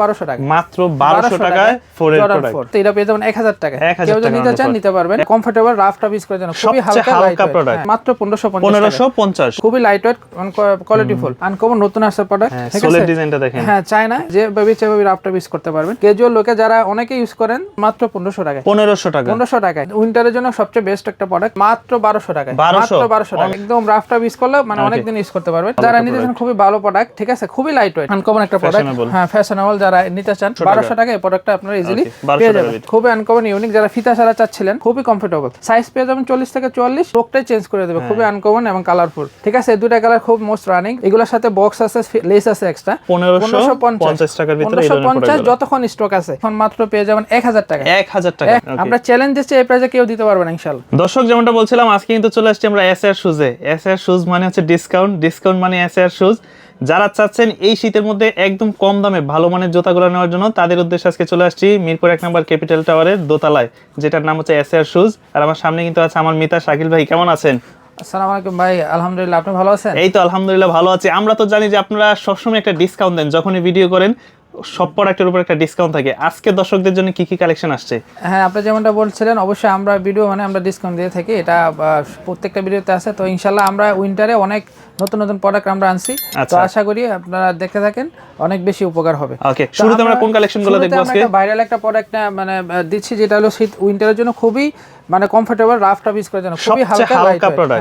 বারোশো টাকা। মাত্র বারোশো টাকায় প্রোডাক্ট ফোর তো এটা পেয়ে যাবেন এক হাজার টাকা কেউ যদি নিতে চান নিতে পারবেন। কমফোর্টেবল রাফ টাফ ইউজ করার জন্য খুবই হালকা হালকা product। হ্যাঁ, মাত্র পনেরোশো পনেরোশো পঞ্চাশ। খুবই light weight quality full uncommon নতুন প্রোডাক্ট হ্যাঁ, সোলের ডিজাইনটা দেখেন। হ্যাঁ চায়না যে ভাবে সেভাবে রাফটা ইউজ করতে পারবেন। ক্যাজুয়াল লোকে যারা অনেকে ইউজ করেন মাত্র পনেরোশো টাকায়। পনেরোশো টাকা। পনেরোশো টাকায়। উইন্টারের জন্য সবচেয়ে বেস্ট একটা প্রোডাক্ট মাত্র বারোশো টাকায়। মাত্র বারোশো টাকা একদম রাফ রাফটা ইউজ করলে মানে অনেকদিন ইউজ করতে পারবেন। যারা নিতে চান খুবই ভালো প্রোডাক্ট ঠিক আছে? খুবই লাইট ওয়েট আনকমন একটা প্রোডাক্ট হ্যাঁ ফ্যাশনেবল যারা নিতে চান বারোশো টাকা এই প্রোডাক্টটা আপনারা ইজিলি পেয়ে যাবেন। খুবই আনকমন ইউনিক যারা ফিতা সারা চাচ্ছিলেন খুবই কমফোর্টেবল সাইজ পেয়ে যাবেন চল্লিশ থেকে চুয়াল্লিশ লোকটাই চেঞ্জ করে দেবে খুবই আনকমন এবং কালারফুল ঠিক আছে এই দুটা কালার খুব মোস্ট রানিং এগুলোর সাথে বক্স আছে লেস আছে এক্সট্রা পনেরোশো পঞ্চাশ। টাকার ভিতরে পনেরোশো পঞ্চাশ যতক্ষণ স্টক আছে এখন মাত্র পেয়ে যাবেন এক হাজার টাকা। এক হাজার টাকা আমরা চ্যালেঞ্জ দিচ্ছি এই কেউ দিতে পারবে না ইনশাল্লাহ দর্শক যেমনটা বলছিলাম আজকে কিন্তু চলে আসছি আমরা এস শুজে এস এর শুজ মানে হচ্ছে ডিসকাউন্ট ডিসকাউন্ট মানে এস শুজ যারা চাচ্ছেন এই শীতের মধ্যে একদম কম দামে ভালো মানের জুতাগুলো নেওয়ার জন্য তাদের উদ্দেশ্যে আজকে চলে আসছি মিরপুর এক নম্বর ক্যাপিটাল টাওয়ারের দোতলায় যেটার নাম হচ্ছে এসআর শুজ আর আমার সামনে কিন্তু আছে আমার মিতা শাকিল ভাই কেমন আছেন? আসসালামু আলাইকুম ভাই আলহামদুলিল্লাহ আপনি ভালো আছেন? এই তো আলহামদুলিল্লাহ ভালো আছি। আমরা তো জানি যে আপনারা সবসময় একটা ডিসকাউন্ট দেন যখনই ভিডিও করেন সব প্রোডাক্টের উপর একটা ডিসকাউন্ট থাকে। আজকে দর্শকদের জন্য কি কি কালেকশন আসছে? হ্যাঁ আপনি যেমনটা বলছিলেন অবশ্যই আমরা ভিডিও মানে আমরা ডিসকাউন্ট দিয়ে থাকি। এটা প্রত্যেকটা ভিডিওতে আছে। তো ইনশাল্লাহ আমরা উইন্টারে অনেক নতুন নতুন প্রোডাক্ট আমরা আনছি। তো আচ্ছা। আশা করি আপনারা দেখতে থাকেন অনেক বেশি উপকার হবে। ওকে শুরুতে আমরা কোন কালেকশনগুলো দেখব আজকে? ভাইরাল একটা প্রোডাক্ট মানে দিচ্ছি যেটা হলো শীত উইন্টারের জন্য খুবই মানে কমফোর্টেবল রাফ টাফ ইউজ করার জন্য। খুবই হালকা।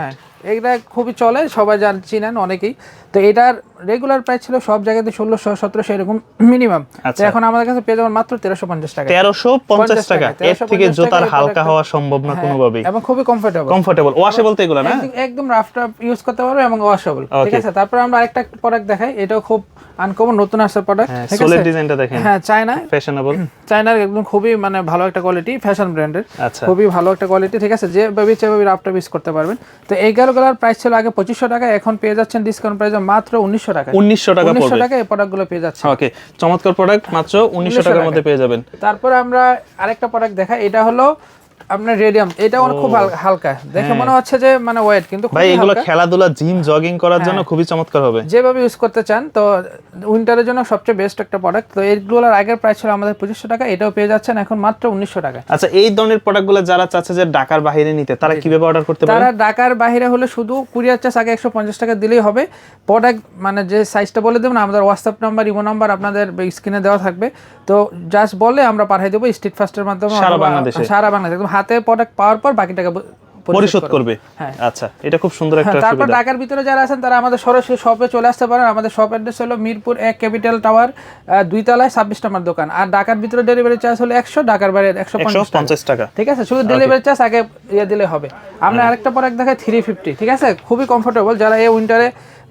হ্যাঁ। এটা খুবই চলে সবাই জান চিনেন অনেকেই। তো এটার রেগুলার প্রাইস ছিল সব জায়গাতে ষোলোশো সতেরোশো এরকম মিনিমাম আচ্ছা। এখন আমাদের কাছে পেয়ে যাবেন মাত্র তেরোশো পঞ্চাশ টাকা। তেরোশো পঞ্চাশ টাকা। এর থেকে জুতার হালকা হওয়া সম্ভব না কোনোভাবেই। এবং খুবই কমফোর্টেবল কমফোর্টেবল ওয়াশে বলতে এগুলো না? একদম রাফটা ইউজ করতে পারবে এবং ওয়াশেবল ঠিক আছে তারপর আমরা আরেকটা প্রোডাক্ট দেখাই। এটাও খুব আনকমন নতুন আসছে প্রোডাক্ট হ্যাঁ সোলের ডিজাইনটা দেখেন। হ্যাঁ চায়না ফ্যাশনেবল চায়নার একদম খুবই মানে ভালো একটা কোয়ালিটি ফ্যাশন ব্র্যান্ডের খুবই ভালো একটা কোয়ালিটি ঠিক আছে? যে ভাবে সেভাবে রাফটা ইউজ করতে পারবেন। তো এগারো কালার প্রাইস ছিল আগে পঁচিশশো টাকা এখন পেয়ে যাচ্ছেন ডিসকাউন্ট প্রাইস মাত্র উনিশশো টাকা। উনিশশো টাকা উনিশশো টাকা এই প্রোডাক্টগুলো পেয়ে যাচ্ছে ওকে চমৎকার প্রোডাক্ট মাত্র উনিশশো টাকার মধ্যে পেয়ে যাবেন। তারপর আমরা আরেকটা প্রোডাক্ট দেখাই এটা হলো আপনার রেডিয়াম এটা অনেক খুব হাল- হালকা। দেখে মনে হচ্ছে যে মানে ওয়েট কিন্তু হ্যাঁ। ভাই এগুলো খেলাধুলা জিম জগিং করার জন্য খুবই চমৎকার হবে। যেভাবে ইউজ করতে চান তো উইন্টারের জন্য সবচেয়ে বেস্ট একটা প্রোডাক্ট তো এইগুলোর আগের প্রাইস ছিল আমাদের পঁচিশশো টাকা এটাও পেয়ে যাচ্ছেন এখন মাত্র উনিশশো টাকা। আচ্ছা এই ধরনের প্রোডাক্টগুলো যারা চাচ্ছে যে ঢাকার বাইরে নিতে তারা কীভাবে অর্ডার করতে পারে তারা ঢাকার বাইরে হলে শুধু কুরিয়ার চার্জ আগে একশো পঞ্চাশ টাকা দিলেই হবে। প্রোডাক্ট মানে যে সাইজটা বলে দেবেন আমাদের হোয়াটসঅ্যাপ নাম্বার ইমো নাম্বার আপনাদের স্ক্রিনে দেওয়া থাকবে। তো জাস্ট বলে আমরা পাঠিয়ে দেবো স্ট্রিট ফাস্টের মাধ্যমে সারা বাংলাদেশে? সারা বাংলাদেশে একদম হাতে প্রোডাক্ট পাওয়ার পর বাকি টাকা পরিশোধ করবে। হ্যাঁ। আচ্ছা এটা খুব সুন্দর একটা হ্যাঁ, তারপর ঢাকার ভিতরে যারা আছেন তারা আমাদের সরাসরি শপে চলে আসতে পারেন। আমাদের শপ অ্যাড্রেস হলো মিরপুর এক ক্যাপিটাল টাওয়ার দুই তলায় ছাব্বিশ নম্বর দোকান। আর ঢাকার ভিতরে ডেলিভারি চার্জ হলো একশো ঢাকার বাইরে একশো পঞ্চাশ টাকা। পঞ্চাশ টাকা। ঠিক আছে? শুধু ডেলিভারি চার্জ আগে ইয়ে দিলে হবে। আমরা আরেকটা প্রোডাক্ট দেখাই থ্রি ফিফটি ঠিক আছে? খুবই কমফোর্টেবল যারা এই উইন্টারে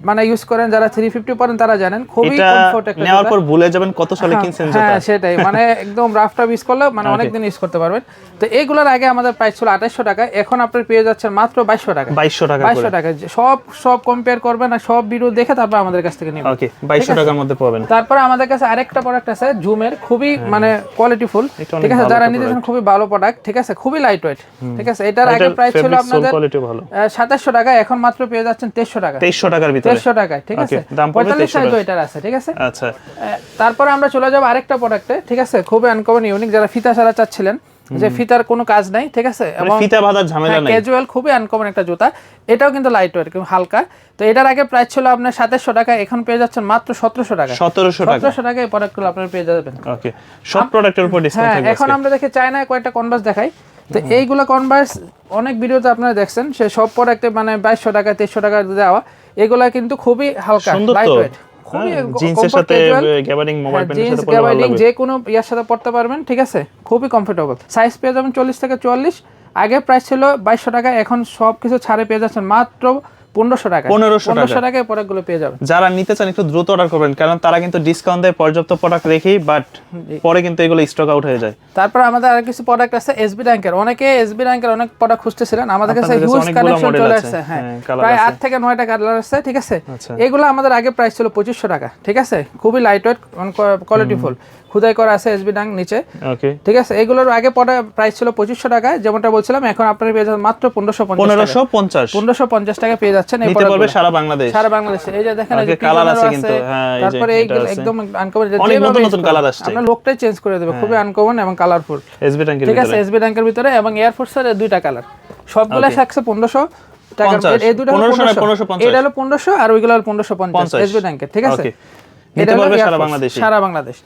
মানে ইউজ করেন যারা থ্রি ফিফটি পরেন তারা জানেন খুবই কমফোর্ট একটা নেওয়ার পর ভুলে যাবেন কত সালে কিনছেন হ্যাঁ সেটাই। মানে একদম রাফটা ইউজ করলে মানে অনেকদিন ইউজ করতে পারবেন। তো এইগুলোর আগে আমাদের প্রাইস ছিল আঠাশশো টাকা এখন আপনি পেয়ে যাচ্ছেন মাত্র বাইশশো টাকা। বাইশশো টাকা বাইশশো টাকা। সব সব কম্পেয়ার করবেন আর সব ভিডিও দেখে তারপর আমাদের কাছ থেকে নেবেন। ওকে বাইশশো টাকার মধ্যে পাবেন। তারপরে আমাদের কাছে আরেকটা প্রোডাক্ট আছে জুমের খুবই মানে কোয়ালিটিফুল অনেক ঠিক আছে? যারা নিতে চান খুবই ভালো প্রোডাক্ট ঠিক আছে? খুবই লাইট ওয়েট ঠিক আছে? এটার আগে প্রাইস ছিল আপনাদের কোয়ালিটি ভালো। সাতাশশো টাকা এখন মাত্র পেয়ে যাচ্ছেন তেইশশো টাকা। তেইশশো টাকার ভিতরে। তেইশশো টাকায় ঠিক আছে? পঁয়তাল্লিশ 2300 সাইজও এটার আছে ঠিক আছে? আচ্ছা। তারপরে আমরা চলে যাব আরেকটা প্রোডাক্টে ঠিক আছে? খুবই আনকমন ইউনিক যারা ফিতা সারা চাচ্ছিলেন যে ফিতার কোনো কাজ নাই ঠিক আছে? মানে এবং ফিতা বাঁধার ঝামেলা নাই। ক্যাজুয়াল খুবই আনকমন একটা জুতা। এটাও কিন্তু লাইট ওয়েট কিন্তু হালকা। তো এটার আগে প্রাইস ছিল আপনার সাতাশশো টাকা এখন পেয়ে যাচ্ছেন মাত্র সতেরোশো টাকা সতেরোশো টাকা। সতেরোশো টাকা এই প্রোডাক্টগুলো আপনারা পেয়ে যাবেন। ওকে সব প্রোডাক্টের উপর ডিসকাউন্ট হ্যাঁ থাকবে এখন আমরা দেখি চায়নায় কয়েকটা কনভার্স দেখাই। তো এইগুলো কনভার্স অনেক ভিডিওতে আপনারা দেখছেন। সে সব প্রোডাক্টে মানে বাইশশো টাকা তেইশশো টাকা দেওয়া। এগুলা কিন্তু খুবই হালকা লাইটওয়েট খুবই জিন্সের সাথে গ্যাবারিং মোবাইল প্যান্টের জিন্স সাথে পরে ভালো গ্যাবার্ডিং লাগবে। যে কোনো ইয়ার সাথে পড়তে পারবেন ঠিক আছে? খুবই কমফোর্টেবল সাইজ পেয়ে যাবেন চল্লিশ থেকে চুয়াল্লিশ। আগে প্রাইস ছিল বাইশশো টাকা এখন সব কিছু ছাড়ে পেয়ে যাচ্ছেন মাত্র পনেরোশো টাকা। 1500 টাকা। পনেরোশো টাকায় প্রোডাক্টগুলো পেয়ে যাবেন। যারা নিতে চান একটু দ্রুত অর্ডার করবেন কারণ তারা কিন্তু ডিসকাউন্ট দেয় পর্যাপ্ত প্রোডাক্ট রেখেই বাট পরে কিন্তু এগুলো স্টক আউট হয়ে যায়। তারপর আমাদের আর কিছু প্রোডাক্ট আছে এসবি র্যাঙ্কের অনেকে এসবি র্যাঙ্কের অনেক প্রোডাক্ট খুঁজতেছিলেন। আমাদের কাছে হিউজ কালেকশন চলে আসছে হ্যাঁ। হ্যাঁ, প্রায় আট থেকে নয়টা কালার আছে ঠিক আছে? আচ্ছা। এগুলো আমাদের আগে প্রাইস ছিল পঁচিশশো টাকা ঠিক আছে? খুবই লাইট ওয়েট কোয়ালিটি ফুল খুদাই করা আছে এসবি ডাং নিচে। ঠিক আছে? এগুলোর আগে পরে প্রাইস ছিল পঁচিশশো টাকা যেমনটা বলছিলাম এখন আপনার পেয়ে যাবেন মাত্র পনেরোশো পনেরোশো পঞ্চাশ। পনেরোশো পঞ্চাশ টাকা পেয়ে যাচ্ছেন নিতে পারবে সারা বাংলাদেশ। সারা বাংলাদেশে। এই যে দেখেন এই Okay, আছে কিন্তু, হ্যাঁ, তারপরে একদম আনকমন অনেক নতুন নতুন colour আসছে। আপনার লোকটাই চেঞ্জ করে দেবে খুবই আনকমন এবং কালারফুল এসবি ট্যাঙ্কের ঠিক আছে এসবি ব্যাংকের ভিতরে এবং এয়ারফোর্সের দুইটা কালার সবগুলো Okay. থাকছে পনেরোশো টাকা এই দুটো হলো 1500 না 1500 1550? এটা হলো পনেরোশো আর ওইগুলো হলো পনেরোশো পঞ্চাশ পঞ্চাশ। এসবি ব্যাংকের ঠিক আছে? এটা নিতে পারবে সারা বাংলাদেশে। সারা বাংলাদেশ।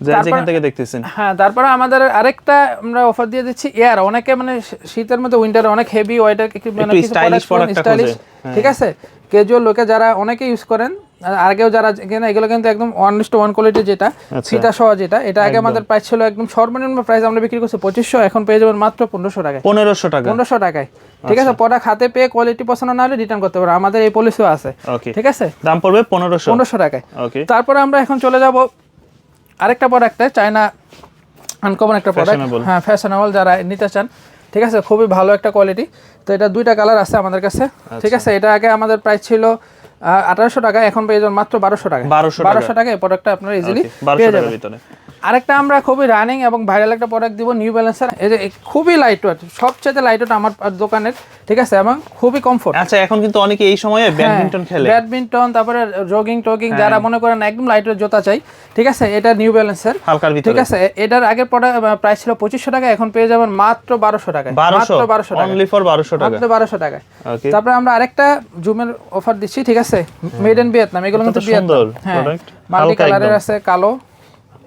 যেখান থেকে দেখতেছেন। হ্যাঁ তারপরে আমাদের আরেকটা আমরা অফার দিয়ে দিচ্ছি এয়ার অনেকে মানে শীতের মধ্যে উইন্টারে অনেক হেভি ওয়েটার মানে স্টাইলিশ হ্যাঁ। ঠিক আছে? ক্যাজুয়াল লোকে যারা অনেকে ইউজ করেন আগেও যারা কিনা এগুলো কিন্তু একদম ওয়ান টু ওয়ান কোয়ালিটি যেটা আচ্ছা। ফিতা সহ যেটা এটা আগে আমাদের প্রাইস ছিল একদম সর্বনিম্ন প্রাইস আমরা বিক্রি করছি পঁচিশশো এখন পেয়ে যাবেন মাত্র পনেরোশো টাকায়। পনেরোশো টাকা। পনেরোশো টাকায়। ঠিক আছে? প্রোডাক্ট হাতে পেয়ে কোয়ালিটি পছন্দ না হলে রিটার্ন করতে পারো। আমাদের এই পলিসিও আছে। ঠিক আছে? দাম পড়বে পনেরোশো। পনেরোশো টাকায়। তারপরে আমরা এখন চলে যাব আরেকটা প্রোডাক্টে চায়না আনকমন একটা প্রোডাক্ট হ্যাঁ ফ্যাশনেবল যারা নিতে চান। ঠিক আছে খুবই ভালো একটা কোয়ালিটি তো এটা দুইটা কালার আছে আমাদের কাছে। ঠিক আচ্ছা। আছে এটা আগে আমাদের প্রাইস ছিল আঠারোশো টাকা এখন পেয়ে যাবেন মাত্র বারোশো টাকা। বারোশো টাকা এই প্রোডাক্টটা আপনারা ইজিলি পেয়ে যাবেন। আরেকটা আমরা খুবই রানিং এবং ভাইরাল একটা প্রোডাক্ট দিব নিউ ব্যালেন্সের এই যে খুবই লাইট ওয়েট সবচেয়ে লাইট ওয়েট আমার দোকানের ঠিক আছে? এবং খুবই কমফোর্ট আচ্ছা এখন কিন্তু অনেকে এই সময়ে ব্যাডমিন্টন খেলে। ব্যাডমিন্টন তারপরে জগিং টগিং যারা মনে করেন একদম লাইট ওয়েট জুতা চাই ঠিক আছে? এটা নিউ ব্যালেন্সের হালকার ভিতরে। ঠিক আছে? এটার আগের প্রোডাক্ট প্রাইস ছিল পঁচিশশো টাকা এখন পেয়ে যাবেন মাত্র বারোশো টাকা মাত্র বারোশো টাকা অনলি ফর বারোশো টাকা। মাত্র বারোশো টাকায়। ওকে তারপরে আমরা আরেকটা জুমের অফার দিচ্ছি ঠিক আছে? মেড ইন ভিয়েতনাম এগুলো কিন্তু সুন্দর ভিয়েতনাম হ্যাঁ মাল্টি কালারের আছে কালো।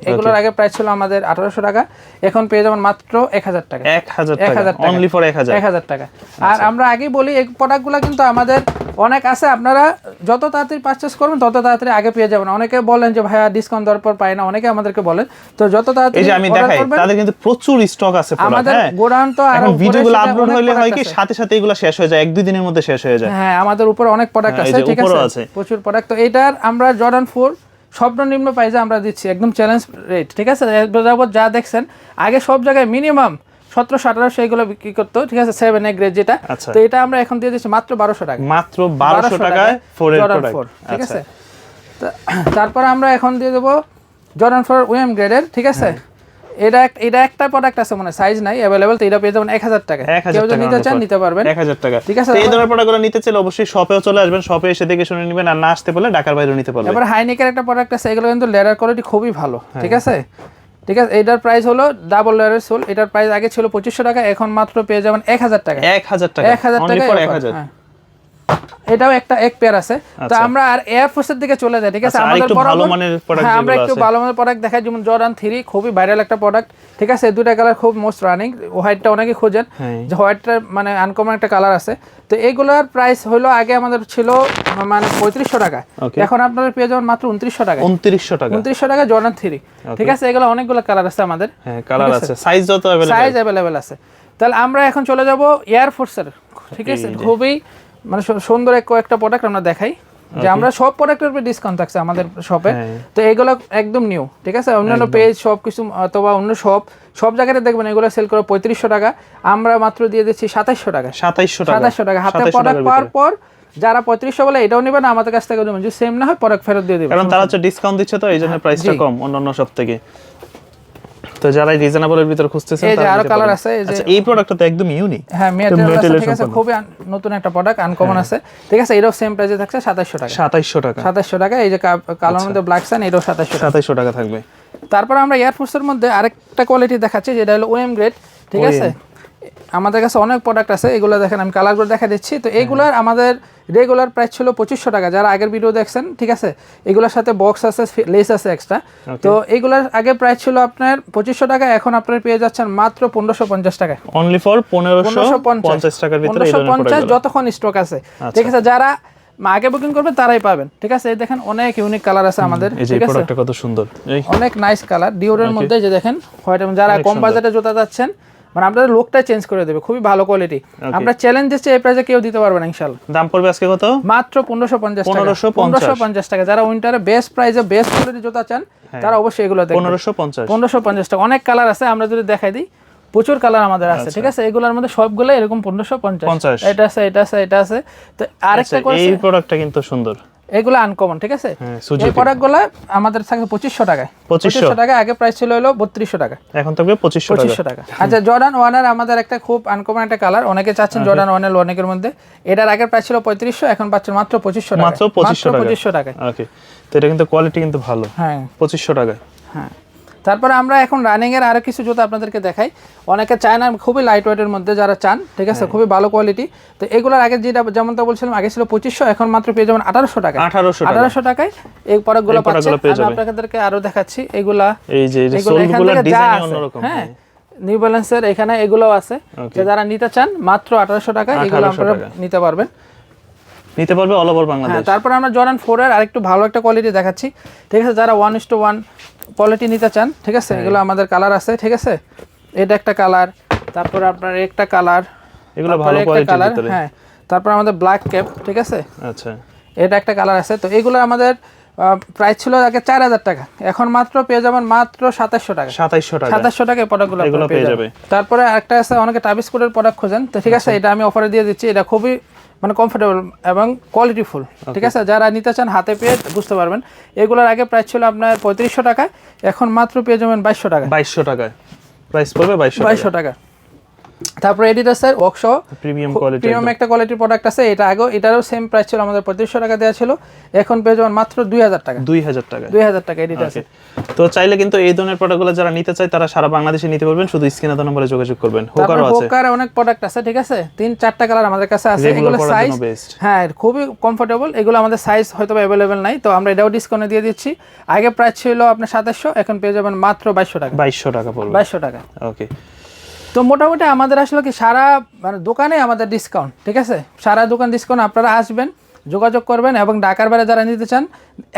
এগুলোর আগে প্রাইস ছিল আমাদের আঠারোশো টাকা এখন পেয়ে যাবেন মাত্র এক হাজার টাকা। এক হাজার এক টাকা। হাজার অনলি ফর এক হাজার। এক হাজার টাকা। আর আমরা আগেই বলি এই প্রোডাক্টগুলো কিন্তু আমাদের অনেক আছে আপনারা যত তাড়াতাড়ি পারচেস করবেন তত তাড়াতাড়ি আগে পেয়ে যাবেন। অনেকে বলেন যে ভাইয়া ডিসকাউন্ট দেওয়ার পর পাই না। অনেকে আমাদেরকে বলেন। তো যত এই তাড়াতাড়ি যে আমি দেখাই তাদের কিন্তু প্রচুর স্টক আছে আমাদের হ্যাঁ? গোডাউন তো আর ভিডিওগুলো আপলোড হইলে হয় কি সাথে সাথে এগুলো শেষ হয়ে যায় এক দুই দিনের মধ্যে শেষ হয়ে যায়। হ্যাঁ আমাদের উপরে অনেক প্রোডাক্ট হ্যাঁ, আছে ঠিক আছে। প্রচুর প্রোডাক্ট তো এটার আমরা জর্ডান ফোর সর্বনিম্ন প্রাইসে আমরা দিচ্ছি একদম চ্যালেঞ্জ রেট ঠিক আছে? যাবত যা দেখছেন আগে সব জায়গায় মিনিমাম সতেরোশো আঠারোশো এগুলো বিক্রি করতো ঠিক আছে? সেভেন এ গ্রেড যেটা। আচ্ছা। তো এটা আমরা এখন দিয়ে দিচ্ছি মাত্র বারোশো টাকা মাত্র বারোশো টাকায় ফোর ঠিক আচ্ছা। আছে? তারপরে আমরা এখন দিয়ে দেবো জর্ডান ফোর ওয়েম গ্রেডের ঠিক আছে? হ্যাঁ। এটা এটা একটা প্রোডাক্ট আছে মানে সাইজ নাই অ্যাভেলেবল তো এটা পেয়ে যাবেন এক হাজার টাকা। কেউ যদি নিতে চান নিতে পারবেন। এক হাজার টাকা। ঠিক আছে, এই ধরনের প্রোডাক্টগুলো নিতে চাইলে অবশ্যই শপেও চলে আসবেন শপে এসে দেখে শুনে নেবেন আর না আসতে পারলে ঢাকার বাইরেও নিতে পারবেন। এবার হাইনিকের একটা প্রোডাক্ট আছে এগুলো কিন্তু লেয়ার কোয়ালিটি খুবই ভালো হ্যাঁ। ঠিক আছে? ঠিক আছে এটার প্রাইস হলো ডাবল লেয়ারের সোল এটার প্রাইস আগে ছিল পঁচিশশো টাকা এখন মাত্র পেয়ে যাবেন এক হাজার টাকা। এক হাজার টাকা এক হাজার টাকা এটাও একটা এক পেয়ার আছে। তো আচ্ছা। আমরা আর এয়ার ফোর্সের দিকে চলে যাই ঠিক আছে? আচ্ছা, আমাদের ভালো মানের product হ্যাঁ আমরা একটু ভালো মানের প্রোডাক্ট দেখাই যেমন জর্ডান থ্রি খুবই ভাইরাল একটা প্রোডাক্ট ঠিক আছে? কালার খুব মোস্ট রানিং হোয়াইটটা অনেকে খোঁজেন। হ্যাঁ। যে হোয়াইটটা মানে আনকমন একটা কালার আছে। তো এইগুলোর প্রাইস হলো আগে আমাদের ছিল মানে পঁয়ত্রিশশো টাকা। এখন আপনারা পেয়ে যাবেন মাত্র উনত্রিশশো টাকা উনত্রিশশো টাকা। উনত্রিশশো টাকা জর্ডান থ্রি ঠিক আছে? এগুলো অনেকগুলো কালার আছে আমাদের। হ্যাঁ কালার আছে? সাইজ যত সাইজ অ্যাভেলেবেল আছে। তাহলে আমরা এখন চলে যাব এয়ার ফোর্সের ঠিক আছে? খুবই মানে সুন্দর এক কয়েকটা প্রোডাক্ট আমরা দেখাই যে আমরা সব প্রোডাক্টের উপরে ডিসকাউন্ট থাকছে আমাদের শপে হ্যাঁ। তো এগুলো একদম নিউ ঠিক আছে? অন্যান্য পেজ সব কিছু অথবা অন্য শপ সব জায়গাতে দেখবেন এগুলো সেল করে পঁয়ত্রিশশো টাকা আমরা মাত্র দিয়ে দিচ্ছি সাতাইশশো টাকা। সাতাইশশো টাকা। সাতাশশো টাকা। হাতে প্রোডাক্ট পাওয়ার পর যারা পঁয়ত্রিশশো বলে এটাও নেবেন আমাদের কাছ থেকে নেবেন যদি সেম না হয় প্রোডাক্ট ফেরত দিয়ে দেবেন কারণ তারা হচ্ছে ডিসকাউন্ট দিচ্ছে তো এই জন্য প্রাইসটা জি। কম অন্যান্য সব থেকে। তো যারা রিজনেবলের ভিতর খুঁজতেছেন এই যে আরও কালার আছে, এই যে- আচ্ছা এই প্রোডাক্টটা তো একদম ইউনিক হ্যাঁ মেটেরিয়াল ঠিক আছে খুবই নতুন একটা প্রোডাক্ট আনকমন আছে। ঠিক আছে এরও সেম প্রাইসে থাকছে 2700 টাকা। সাতাইশশো টাকা। 2700 টাকা এই যে কালার মধ্যে ব্ল্যাক সান এটাও সাতাশশো টাকা। সাতাইশশো টাকা থাকবে। তারপর আমরা এয়ারফোর্সের মধ্যে আরেকটা কোয়ালিটি দেখাচ্ছি যেটা হলো ওএম গ্রেড ঠিক আছে? আমাদের কাছে অনেক প্রোডাক্ট আছে এগুলো দেখেন আমি কালারগুলো দেখা দিচ্ছি। তো এইগুলার আমাদের রেগুলার প্রাইস ছিল পঁচিশশো টাকা। যারা আগের ভিডিও দেখছেন ঠিক আছে? এগুলোর সাথে বক্স আছে লেস আছে এক্সট্রা তো এইগুলার আগে প্রাইস ছিল আপনার পঁচিশশো টাকা এখন আপনার পেয়ে যাচ্ছেন মাত্র পনেরোশো পঞ্চাশ টাকায় অনলি ফর পনেরোশো পনেরোশো পঞ্চাশ। টাকার পনেরোশো পঞ্চাশ যতক্ষণ স্টক আছে। ঠিক আছে যারা আগে বুকিং করবে তারাই পাবেন। ঠিক আছে এই দেখেন অনেক ইউনিক কালার আছে আমাদের। ঠিক আছে? কত সুন্দর। অনেক নাইস কালার ডিওরের মধ্যে যে দেখেন হোয়াইট যারা কম বাজেটে জোতা যাচ্ছেন মানে আপনাদের লোকটা চেঞ্জ করে দেবে খুবই ভালো কোয়ালিটি আমরা চ্যালেঞ্জ দিচ্ছি এই প্রাইসে কেউ দিতে পারবে না ইনশাল্লাহ দাম পড়বে আজকে কত? মাত্র পনেরোশো পঞ্চাশ টাকা। 1550 পনেরোশো পঞ্চাশ টাকা। যারা উইন্টারে বেস্ট প্রাইসে বেস্ট কোয়ালিটি জুতা চান তারা অবশ্যই এগুলো দেখবেন। পনেরোশো পঞ্চাশ। পনেরোশো পঞ্চাশ টাকা। অনেক কালার আছে আমরা যদি দেখাই দিই প্রচুর কালার আমাদের আছে ঠিক আছে? এগুলোর মধ্যে সবগুলো এরকম পনেরোশো পঞ্চাশ। এটা আছে এটা আছে এটা আছে। তো আরেকটা আচ্ছা, এই প্রোডাক্টটা কিন্তু সুন্দর। এগুলো আনকমন ঠিক আছে? হ্যাঁ এই প্রোডাক্টগুলো আমাদের থাকে পঁচিশশো টাকায়। 2500 পঁচিশশো টাকা আগে প্রাইস ছিল হলো বত্রিশশো টাকা। এখন থাকবে পঁচিশশো টাকা। পঁচিশশো টাকা। আচ্ছা জর্ডান ওয়ানের আমাদের একটা খুব আনকমন একটা কালার অনেকে চাচ্ছেন আচ্ছা। জর্ডান ওয়ানের অনেকের মধ্যে। এটার আগের প্রাইস ছিল পঁয়ত্রিশশো এখন পাচ্ছেন মাত্র পঁচিশশো টাকা মাত্র 2500 টাকায়। পঁচিশশো টাকায়। ওকে তো এটা কিন্তু কোয়ালিটি কিন্তু ভালো। হ্যাঁ। পঁচিশশো টাকায়। হ্যাঁ। তারপরে আমরা এখন রানিং এর আরও কিছু জুতো আপনাদেরকে দেখাই। অনেকে চায় না খুবই লাইট ওয়েটের মধ্যে যারা চান ঠিক আছে? খুবই ভালো কোয়ালিটি তো এগুলোর আগে যেটা যেমন তো বলছিলাম আগে ছিল পঁচিশশো এখন মাত্র পেয়ে যাবেন আঠারোশো টাকা আঠারোশো আঠারোশো টাকায়। এই প্রোডাক্টগুলো পাচ্ছেন। আপনাদেরকে আরও দেখাচ্ছি। এগুলা এই যে যা আছে, হ্যাঁ নিউ ব্যালেন্সের এখানে এগুলো আছে। যারা নিতে চান মাত্র আঠারোশো টাকা এগুলো আপনারা নিতে পারবেন। নিতে পারবে অল ওভার হ্যাঁ বাংলাদেশ তারপর আমরা জর্ডান ফোর এর আরেকটু ভালো একটা কোয়ালিটি দেখাচ্ছি। ঠিক আছে যারা one is to one quality নিতে চান ঠিক আছে? হ্যাঁ। এগুলো আমাদের কালার আছে ঠিক আছে? এটা একটা কালার তারপর আপনার একটা কালার এগুলো ভালো কোয়ালিটির কালার হ্যাঁ তারপর আমাদের ব্ল্যাক ক্যাপ ঠিক আছে? আচ্ছা। এটা একটা কালার আছে তো এগুলো আমাদের প্রাইস ছিল আগে চার হাজার টাকা এখন মাত্র পেয়ে যাবেন মাত্র সাতাশশো টাকা। সাতাইশশো টাকা। সাতাশশো টাকা প্রোডাক্টগুলো পেয়ে যাবে। তারপরে একটা আছে অনেকে টাবিস কোডের প্রোডাক্ট খোঁজেন তো ঠিক আছে এটা আমি অফারে দিয়ে দিচ্ছি এটা খুবই মানে কমফোর্টেবল এবং কোয়ালিটিফুল ঠিক আছে? যারা নিতে চান হাতে পেয়ে বুঝতে পারবেন। এগুলোর আগে প্রাইস ছিল আপনার পঁয়ত্রিশশো টাকা এখন মাত্র পেয়ে যাবেন বাইশশো টাকা বাইশশো টাকায়। প্রাইস পড়বে বাইশশো বাইশশো টাকা তারপরে এডিটাসের ওয়ার্কশপ প্রিমিয়াম কোয়ালিটি প্রিমিয়াম একটা কোয়ালিটির প্রোডাক্ট আছে। এটা আগেও এটারও সেম প্রাইস ছিল আমাদের পঁয়ত্রিশশো টাকা দেওয়া ছিল। এখন পেয়ে যাবেন মাত্র দুই হাজার টাকা। দুই হাজার টাকায় দুই হাজার টাকা এডিটাসে তো চাইলে কিন্তু এই ধরনের প্রোডাক্টগুলো যারা নিতে চায় তারা সারা বাংলাদেশে নিতে পারবেন। শুধু স্ক্রিনে তো নম্বরে যোগাযোগ করবেন। হোকারও আছে। হোকার অনেক প্রোডাক্ট আছে ঠিক আছে? তিন চারটা কালার আমাদের কাছে আছে। এগুলো সাইজ হ্যাঁ খুবই কমফোর্টেবল এগুলো আমাদের সাইজ হয়তো অ্যাভেলেবেল নাই। তো আমরা এটাও ডিসকাউন্টে দিয়ে দিচ্ছি। আগে প্রাইস ছিল আপনার সাতাশশো এখন পেয়ে যাবেন মাত্র বাইশশো টাকা। বাইশশো টাকা পড়বে। বাইশশো টাকা। ওকে তো মোটামুটি আমাদের আসলে কি সারা মানে দোকানে আমাদের ডিসকাউন্ট ঠিক আছে? সারা দোকান ডিসকাউন্ট আপনারা আসবেন যোগাযোগ করবেন এবং ঢাকার বাইরে যারা নিতে চান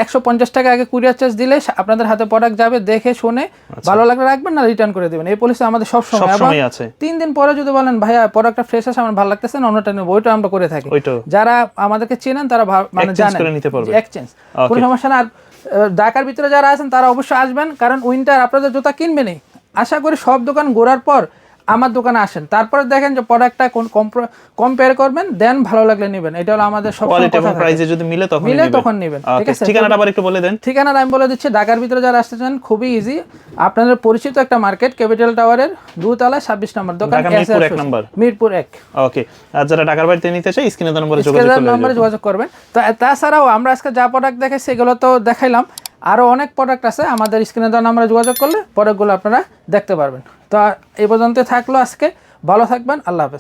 একশো পঞ্চাশ টাকা আগে কুরিয়ার চার্জ দিলে আপনাদের হাতে প্রোডাক্ট যাবে দেখে শুনে ভালো লাগলে রাখবেন না রিটার্ন করে দেবেন। এই পলিসি আমাদের সব সময়। আছে। তিন দিন পরে যদি বলেন ভাইয়া প্রোডাক্টটা ফ্রেশ আছে আমার ভালো লাগতেছে না অন্যটা নেব ওইটা আমরা করে থাকি। যারা আমাদেরকে চেনেন তারা মানে জানেন। এক্সচেঞ্জ কোনো সমস্যা না। আর ঢাকার ভিতরে যারা আছেন তারা অবশ্যই আসবেন কারণ উইন্টার আপনাদের জুতা কিনবেনই। আশা করি সব দোকান ঘোরার পর আমার দোকানে আসেন। তারপরে দেখেন যে প্রোডাক্টটা কোন কম্পেয়ার করবেন দেন ভালো লাগলে নেবেন। এটা হলো আমাদের সব কোয়ালিটি এবং প্রাইসে যদি মিলে তখন মিলে তখন নেবেন ঠিক আছে? ঠিকানাটা আবার একটু বলে দেন। ঠিকানা আমি বলে দিচ্ছি ঢাকার ভিতরে যারা আসতে চান খুবই ইজি আপনাদের পরিচিত একটা মার্কেট ক্যাপিটাল টাওয়ারের দুতলা ছাব্বিশ নম্বর দোকান মিরপুর এক নম্বর। মিরপুর এক। ওকে আর যারা ঢাকার বাড়িতে নিতে চায় স্ক্রিনে তো নম্বরে যোগাযোগ স্কেলের নম্বরে যোগাযোগ করবেন। তো তাছাড়াও আমরা আজকে যা প্রোডাক্ট দেখাই সেগুলো তো দেখাইলাম। আরও অনেক প্রোডাক্ট আছে, আমাদের স্ক্রিনে দ্বারা আমরা যোগাযোগ করলে প্রোডাক্টগুলো আপনারা দেখতে পারবেন। তো এই পর্যন্ত থাকল আজকে। ভালো থাকবেন, আল্লাহ হাফেজ।